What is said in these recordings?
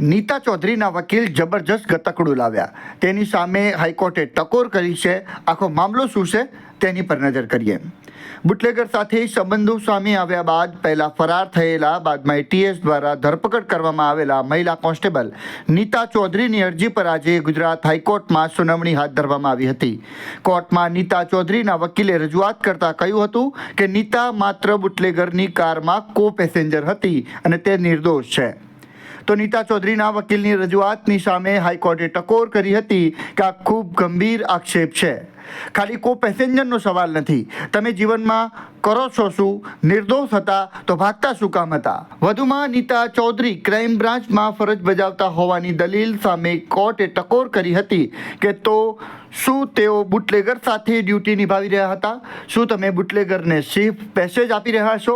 નીતા ચૌધરીના વકીલ જબરજસ્ત ગતકડું લાવ્યા. તેની સામે હાઈકોર્ટે ટકોર કરી છે. આખો મામલો શું છે તેની પર નજર કરીએ. બુટલેગર સાથે સંબંધો સામે આવ્યા બાદ પહેલા ફરાર થયેલા બાદમાં એટીએસ દ્વારા ધરપકડ કરવામાં આવેલા મહિલા કોન્સ્ટેબલ નીતા ચૌધરીની અરજી પર આજે ગુજરાત હાઈકોર્ટમાં સુનાવણી હાથ ધરવામાં આવી હતી. કોર્ટમાં નીતા ચૌધરીના વકીલે રજૂઆત કરતા કહ્યું હતું કે નીતા માત્ર બુટલેગરની કારમાં કો પેસેન્જર હતી અને તે નિર્દોષ છે. તો નીતા ચૌધરીના વકીલની રજૂઆતની સામે હાઈકોર્ટે ટકોર કરી હતી કે આ ખૂબ ગંભીર આક્ષેપ છે. ખાલી કો પેસેન્જરનો સવાલ નથી. તમે જીવનમાં કરો છો શું? નિર્દોષ હતા તો ભાગતા શું કામ હતા? વધુમાં નીતા ચૌધરી ક્રાઇમ બ્રાન્ચમાં ફરજ બજાવતા હોવાની દલીલ સામે કોર્ટે ટકોર કરી હતી કે તો શું તેઓ બુટલેગર સાથે ડ્યુટી નિભાવી રહ્યા હતા? શું તમે બુટલેગરને સેફ પેસેજ આપી રહ્યા છો?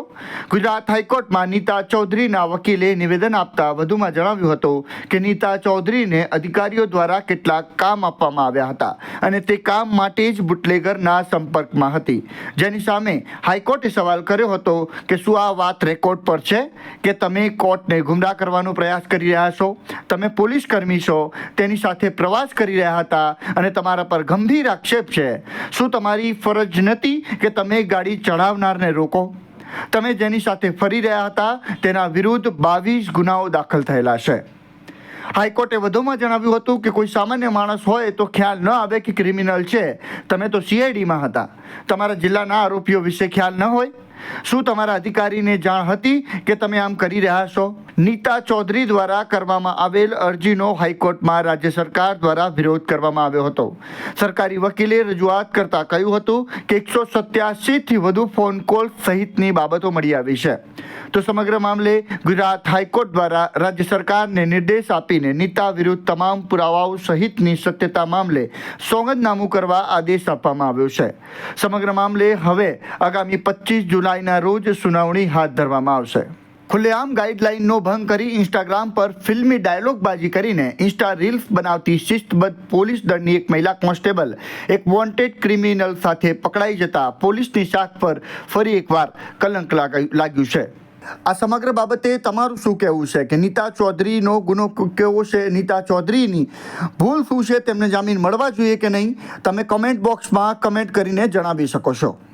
ગુજરાત હાઈકોર્ટમાં નીતા ચૌધરીના વકીલે નિવેદન આપતા વધુમાં જણાવ્યું હતું કે નીતા ચૌધરીને અધિકારીઓ દ્વારા કેટલાક કામ આપવામાં આવ્યા હતા અને તે કામ માટે જ બુટલેગરના સંપર્કમાં હતી. જેની સામે હાઈકોર્ટે સવાલ કર્યો હતો કે શું આ વાત રેકોર્ડ પર છે? કે તમે કોર્ટને ગુમરાહ કરવાનો પ્રયાસ કરી રહ્યા છો? તમે પોલીસ કર્મી છો? તેની સાથે પ્રવાસ કરી રહ્યા હતા અને તમારા પર ગંભીર આક્ષેપ છે. શું તમારી ફરજ નથી કે તમે ગાડી ચડાવનારને રોકો? તમે જેની સાથે ફરી રહ્યા હતા, તેના વિરુદ્ધ બાવીસ ગુનાઓ દાખલ થયેલા છે. હાઈકોર્ટે વધુમાં જણાવ્યું હતું કે કોઈ સામાન્ય માણસ હોય તો ખ્યાલ ન આવે કે ક્રિમિનલ છે. તમે તો સીઆઈડીમાં હતા. તમારા જિલ્લાના આરોપીઓ વિશે ખ્યાલ ન હોય? શું તમારા અધિકારીને જાણ હતી કે તમે આમ કરી રહ્યા છો? નીતા ચૌધરી દ્વારા કરવામાં આવેલ અરજીનો હાઈકોર્ટમાં રાજ્ય સરકાર દ્વારા વિરોધ કરવામાં આવ્યો હતો. સરકારી વકીલે રજૂઆત કરતાં કહ્યું હતું કે એકસો સત્યાસીથી વધુ ફોન કોલ સહિતની બાબતો મળી આવી છે. તો સમગ્ર મામલે ગુજરાત હાઈકોર્ટ દ્વારા રાજ્ય સરકારને નિર્દેશ આપીને નીતા વિરુદ્ધ તમામ પુરાવાઓ સહિતની સત્યતા મામલે સોગંદનામું કરવા આદેશ આપવામાં આવ્યો છે. સમગ્ર મામલે હવે આગામી પચીસ જુલાઈના રોજ સુનાવણી હાથ ધરવામાં આવશે. ખુલ્લેઆમ ગાઈડલાઇનનો ભંગ કરી ઇન્સ્ટાગ્રામ પર ફિલ્મી ડાયલોગબાજી કરીને ઇન્સ્ટા રીલ્સ બનાવતી શિસ્તબદ્ધ પોલીસ દળની એક મહિલા કોન્સ્ટેબલ એક વોન્ટેડ ક્રિમિનલ સાથે પકડાઈ જતા પોલીસની શાખ પર ફરી એકવાર કલંક લાગ- લાગ્યું છે. આ સમગ્ર બાબતે તમારું શું કહેવું છે કે નીતા ચૌધરીનો ગુનો કેવો છે? નીતા ચૌધરીની ભૂલ શું છે? તેમને જામીન મળવા જોઈએ કે નહીં? તમે કમેન્ટ બોક્સમાં કમેન્ટ કરીને જણાવી શકો છો.